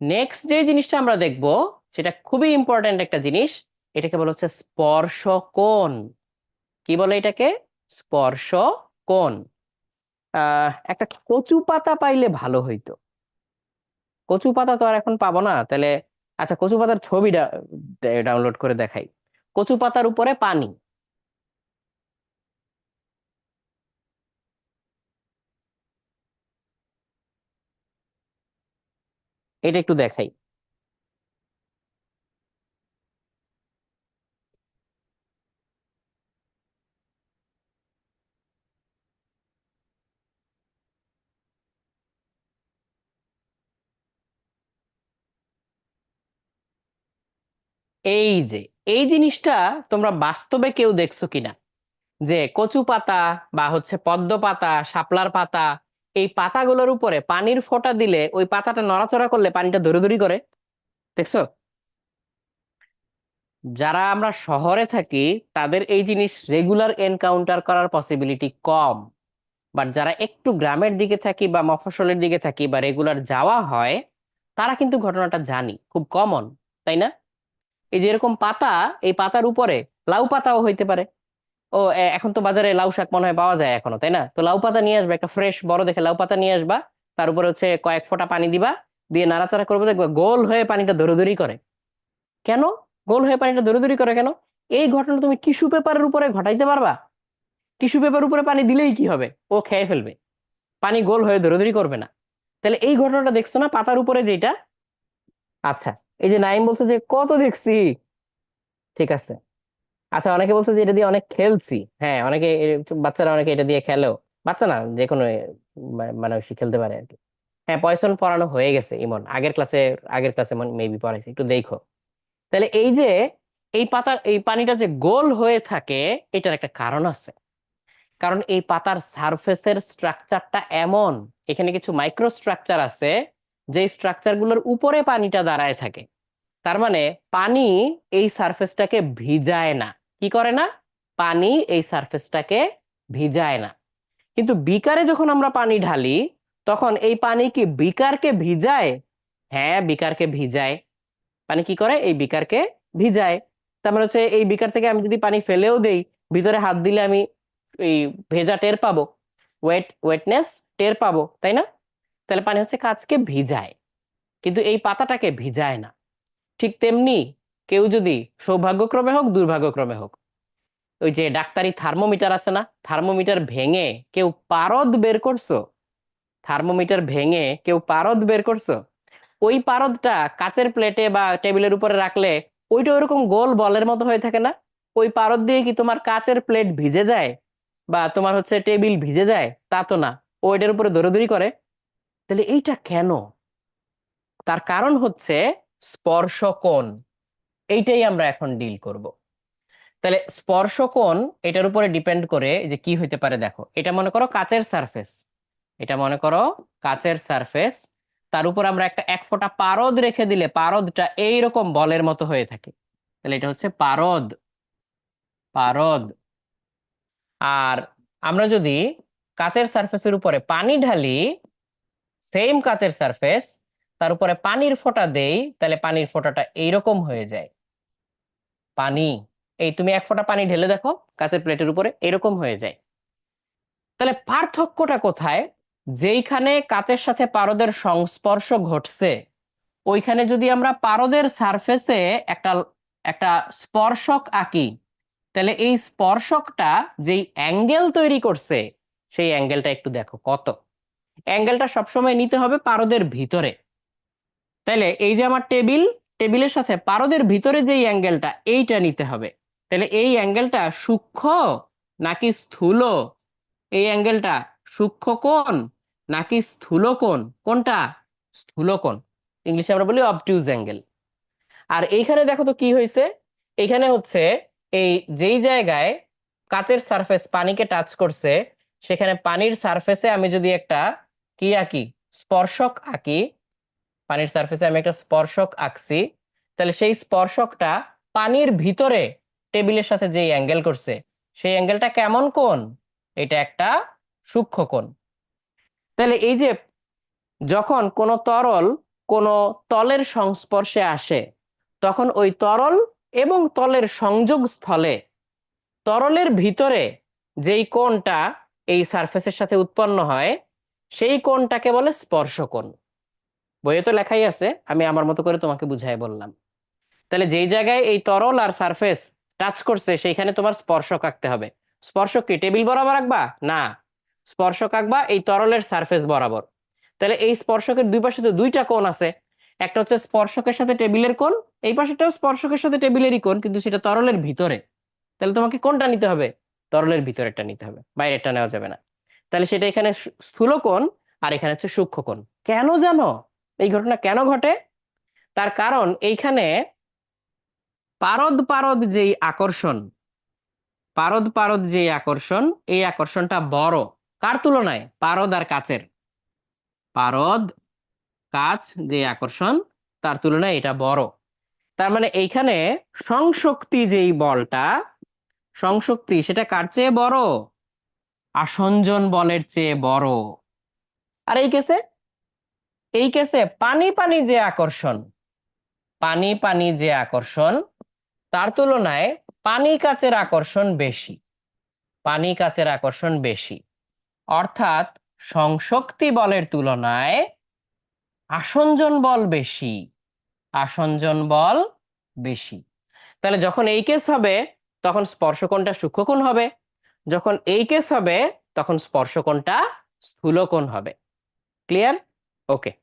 Next যে জিনিসটা আমরা দেখব, সেটা খুবই ইম্পর্ট্যান্ট একটা জিনিস, এটাকে বলা হচ্ছে স্পর্শ কোণ কি বলে এটাকে? স্পর্শ আহ, একটা কচু পাতা পাইলে ভালো হইতো। কচু পাতা তো আর এখন পাবো না, তাহলে আচ্ছা কচু পাতার ছবি ডাউনলোড করে দেখাই। কচু পাতার উপরে পানি। এটা একটু দেখাই। এই যে, এই জিনিসটা তোমরা বাস্তবে কেউ দেখছ কিনা? যে কচু পাতা বা হচ্ছে পদ্ম পাতা শাপলার পাতা এই পাতাগুলোর উপরে পানির ফোঁটা দিলে ওই পাতাটা নড়াচড়া করলে পানিটা দৌড়ি করে। দেখছ? যারা আমরা শহরে থাকি, তাদের এই জিনিস রেগুলার এনকাউন্টার করার পসিবিলিটি কম। বাট যারা একটু গ্রামের দিকে থাকি বা মফস্বলের দিকে থাকি বা রেগুলার যাওয়া হয়, তারা কিন্তু ঘটনাটা জানি, খুব কমন তাই না? এই যে এরকম পাতা, এই পাতার উপরে লাউ পাতাও হইতে পারে। ও এখন তো বাজারে লাউ শাক মনে হয় পাওয়া যায় এখনও, তাই না? তো লাউ পাতা নিয়ে আসবে, একটা ফ্রেশ বড় দেখে লাউ পাতা নিয়ে আসবা, তার উপরে হচ্ছে কয়েক ফোঁটা পানি দিবা, দিয়ে নাড়াচাড়া করবে, দেখবে গোল হয়ে পানিটা দৌড়দৌড়ি করে। কেন? গোল হয়ে পানিটা দৌড়দৌড়ি করে কেন? এই ঘটনা তুমি টিস্যু পেপারের উপরে ঘটাইতে পারবা? টিস্যু পেপার উপরে পানি দিলেই কি হবে? ও খেয়ে ফেলবে। পানি গোল হয়ে দৌড়দৌড়ি করবে না। তাহলে এই ঘটনাটা দেখছ না? পাতার উপরে যেটা আচ্ছা এই যে নাইম বলছে যে, কত দেখছি? ঠিক আছে। আচ্ছা অনেকে বলছে যে এটা দিয়ে অনেক খেলছি। হ্যাঁ অনেকে বাচ্চারা অনেকে এটা দিয়ে খেলো বাচ্চা না, যে কোনো মানুষই খেলতে পারে আর কি। হ্যাঁ পয়সন পড়ানো হয়ে গেছে, ইমন। আগের ক্লাসে আগের ক্লাসে মেবি পড়াইছি, একটু দেখো। তাহলে এই যে, এই পাতার, এই পানিটা যে গোল হয়ে থাকে, এটার একটা কারণ আছে। কারণ এই পাতার সারফেসের স্ট্রাকচারটা এমন, এখানে কিছু মাইক্রো স্ট্রাকচার আছে যে স্ট্রাকচারগুলোর উপরে পানিটা দাঁড়ায় থাকে। তার মানে পানি এই সারফেসটাকে ভিজায় না। কি করে না? পানি এই সারফেসটাকে ভিজায় না। কিন্তু বিকারে যখন আমরা পানি ঢালি, তখন এই পানি কি বিকারকে ভিজায়? হ্যাঁ বিকারকে ভিজায়। পানি কি করে? এই বিকারকে ভিজায়। তার মানে হচ্ছে এই বিকার থেকে আমি যদি পানি ফেলেও দেই, ভিতরে হাত দিলে আমি এই ভেজা টের পাবো। ওয়েট ওয়েটনেস টের পাবো, তাই না? তাহলে পানি হচ্ছে কাজকে ভিজায়। কিন্তু এই পাতাটাকে ভিজায় না। ঠিক তেমনি কেউ যদি সৌভাগ্যক্রমে হোক, দুর্ভাগ্যক্রমে হোক। ওই যে ডাক্তারি থার্মোমিটার আছে না, থার্মোমিটার ভেঙে কেউ পারদ বের করছ? থার্মোমিটার ভেঙে কেউ পারদ বের করছ? ওই পারদটা কাচের প্লেটে বা টেবিলের উপরে রাখলে ওইটা ওইরকম গোল বলের মতো হয়ে থাকে না? ওই পারদ দিয়ে কি তোমার কাচের প্লেট ভিজে যায়? বা তোমার হচ্ছে টেবিল ভিজে যায়? তা তো না। ও এটার উপরে দৌড়াদৌড়ি করে। তাহলে এইটা কেন? তার কারণ হচ্ছে স্পর্শ কোণ এইটাই আমরা এখন ডিল করব। তাহলে স্পর্শ কোণ এটার উপরে ডিপেন্ড করে যে কি হইতে পারে দেখো, এটা মনে করো কাচের সারফেস এটা মনে করো কাচের সারফেস তার উপর আমরা একটা এক ফোঁটা পারদ রেখে দিলে পারদটা এইরকম বলের মতো হয়ে থাকে। তাহলে এটা হচ্ছে পারদ পারদ। আর আমরা যদি কাচের সারফেসের উপরে পানি ঢালি সেম কাচের সারফেস তার উপরে পানির ফোঁটা দেই, তাহলে পানির ফোঁটাটা এইরকম হয়ে যায়। পানি। এই তুমি এক ফোঁটা পানি ঢেলে দেখো কাচের প্লেটের উপরে এরকম হয়ে যায়। তাহলে পার্থক্যটা কোথায়? যেইখানে কাচের সাথে পারদের সংস্পর্শ ঘটছে, ওইখানে যদি আমরা পারদের সারফেসে একটা একটা স্পর্শক আঁকি, তাহলে এই স্পর্শকটা যেই অ্যাঙ্গেল তৈরি করছে, সেই অ্যাঙ্গেলটা একটু দেখো কত। অ্যাঙ্গেলটা সবসময় নিতে হবে পারদের ভিতরে। তাহলে এই যে আমার টেবিল টেবিলের সাথে পারদের ভিতরে যেই অ্যাঙ্গেলটা, এইটা নিতে হবে। তাহলে এই অ্যাঙ্গেলটা সূক্ষ্ম নাকি স্থূল? এই অ্যাঙ্গেলটা সূক্ষ্ম কোণ নাকি স্থূল কোণ? কোনটা? স্থূল কোণ। ইংলিশে আমরা বলি অবটিউজ অ্যাঙ্গেল আর এইখানে দেখো তো কি হয়েছে? এখানে হচ্ছে এই যেই জায়গায় কাচের সারফেস পানিকে টাচ করছে, সেখানে পানির সারফেসে আমি যদি একটা কি আঁকি? স্পর্শক আঁকি পানির সারফেসে আমি একটা স্পর্শক আঁকছি, তাহলে সেই স্পর্শকটা পানির ভিতরে টেবিলের সাথে যেই অ্যাঙ্গেল করছে, সেই অ্যাঙ্গেলটা কেমন কোণ? এটা একটা সূক্ষ্ম কোণ। তাহলে এই যে যখন কোনো তরল কোনো তলের সংস্পর্শে আসে, তখন ওই তরল এবং তলের সংযোগ স্থলে তরলের ভিতরে যেই কোণটা এই সারফেসের সাথে উৎপন্ন হয়, সেই কোণটাকে বলে স্পর্শ স্পর্শকোণ। বইয়ে তো লেখাই আছে, আমি আমার মতো করে তোমাকে বুঝাই বললাম। তাহলে যেই জায়গায় এই তরল আর সারফেস টাচ করছে, সেইখানে তোমার স্পর্শক আঁকতে হবে। স্পর্শক কি? টেবিল বরাবর আঁকবা? না। স্পর্শক আঁকবা এই তরলের সারফেস বরাবর। তাহলে এই স্পর্শকের দুই পাশে তো দুইটা কোণ আছে। একটা হচ্ছে স্পর্শকের সাথে টেবিলের কোণ, এই পাশেটাও স্পর্শকের সাথে টেবিলেরই কোণ, কিন্তু সেটা তরলের ভিতরে। তাহলে তোমাকে কোনটা নিতে হবে? তরলের ভিতরেরটা নিতে হবে, বাইরেরটা নেওয়া যাবে না। তাহলে সেটা এখানে স্থূল কোণ আর এখানে হচ্ছে সূক্ষ্ম কোণ। কেন জানো? এই ঘটনা কেন ঘটে? তার কারণ এইখানে পারদ পারদ যেই আকর্ষণ, পারদ পারদ যেই আকর্ষণ, এই আকর্ষণটা বড়। কার তুলনায়? পারদ আর কাচের। পারদ, কাচ যে আকর্ষণ, তার তুলনায় এটা বড়। তার মানে এইখানে সংশক্তি যেই বলটা, সংশক্তি সেটা কার চেয়ে বড়? আসঞ্জন বলের চেয়ে বড়। আর এই কেসে এই কেসে পানি পানি যে আকর্ষণ, পানি পানি যে আকর্ষণ, তার তুলনায় পানি কাচের আকর্ষণ বেশি, পানি কাচের আকর্ষণ বেশি। অর্থাৎ সংশক্তি বলের তুলনায় আসঞ্জন বল বেশি আসঞ্জন বল বেশি। তাহলে যখন এই কেস হবে, তখন স্পর্শকোণটা সূক্ষ্মকোণ হবে। যখন এই কেস হবে, তখন স্পর্শকোণটা স্থূলকোণ হবে। ক্লিয়ার? Okay.